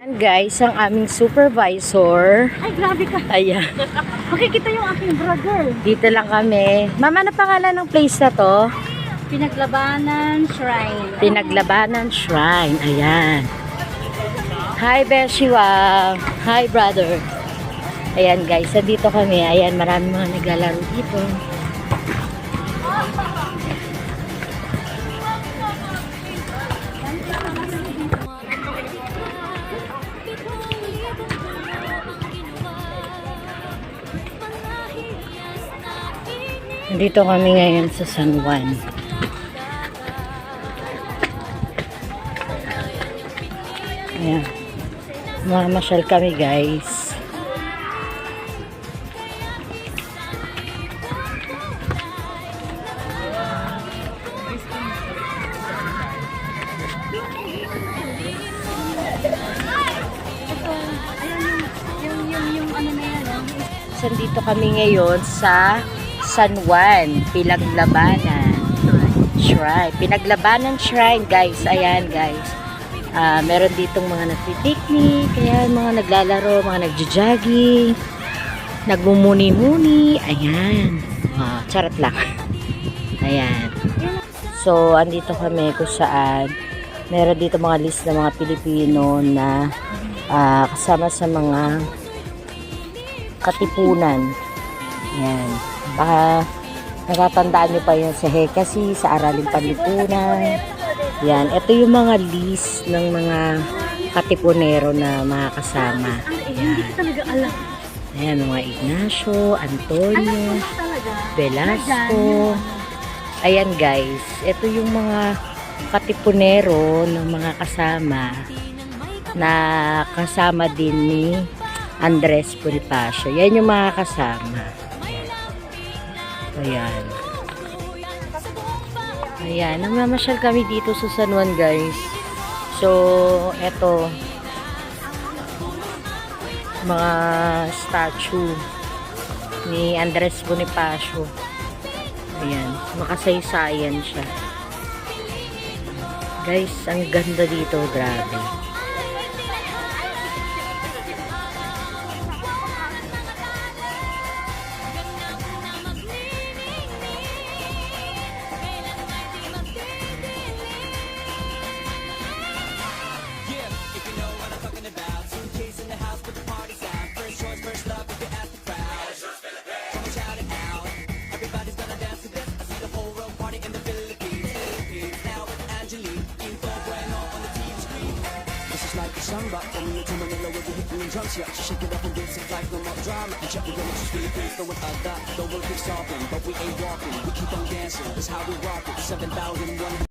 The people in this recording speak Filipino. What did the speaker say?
Ayan, guys, ang aming supervisor. Ay, grabe ka. Ayan, Makikita yung aking brother. dito lang kami. Mama, ano pangalan ng place na to? Pinaglabanan Shrine. Pinaglabanan Shrine. Ayan. Hi, Beshiwa. Hi, brother. Ayan, guys. Dito kami. Ayan, marami mga naglalaro dito. Dito kami ngayon sa San Juan. Ayan. Mamasyal kami guys. Yung, yung, yung ano na yan, oh. So, dito kami ngayon sa San Juan, Pinaglabanan Shrine. Pinaglabanan Shrine, guys. Ayan, guys. Ah, meron ditong mga nagpipiknik, ayan, mga naglalaro, mga nagja-jogging, nagmumuni-muni, ayan. Ah, charot lang. Ayan. So, andito kami kung saan meron dito mga list ng mga Pilipino na ah, kasama sa mga katipunan. Ayan. Baka natatandaan nyo pa yun sa Hekasi, sa Araling Panlipunan. Yan. Ito yung mga list ng mga katipunero na mga kasama. Hindi ko talaga alam. Ayan, mga Ignacio, Antonio. Velasco. Ayan guys, ito yung mga katipunero ng mga kasama na kasama din ni Andres Bonifacio. Yan yung mga kasama. Ayan. Ayan, namamasyal kami dito sa San Juan guys. So, eto mga statue ni Andres Bonifacio. Ayan, makasaysayan siya. Guys, ang ganda dito, grabe. A samba From New to Manila with the hit and drums Yeah, shake it up and dance it like no more drama. And check it out, just Philippines Throwing a dot, the world keeps talking But we ain't walking, we keep on dancing That's how we rock it. 7,001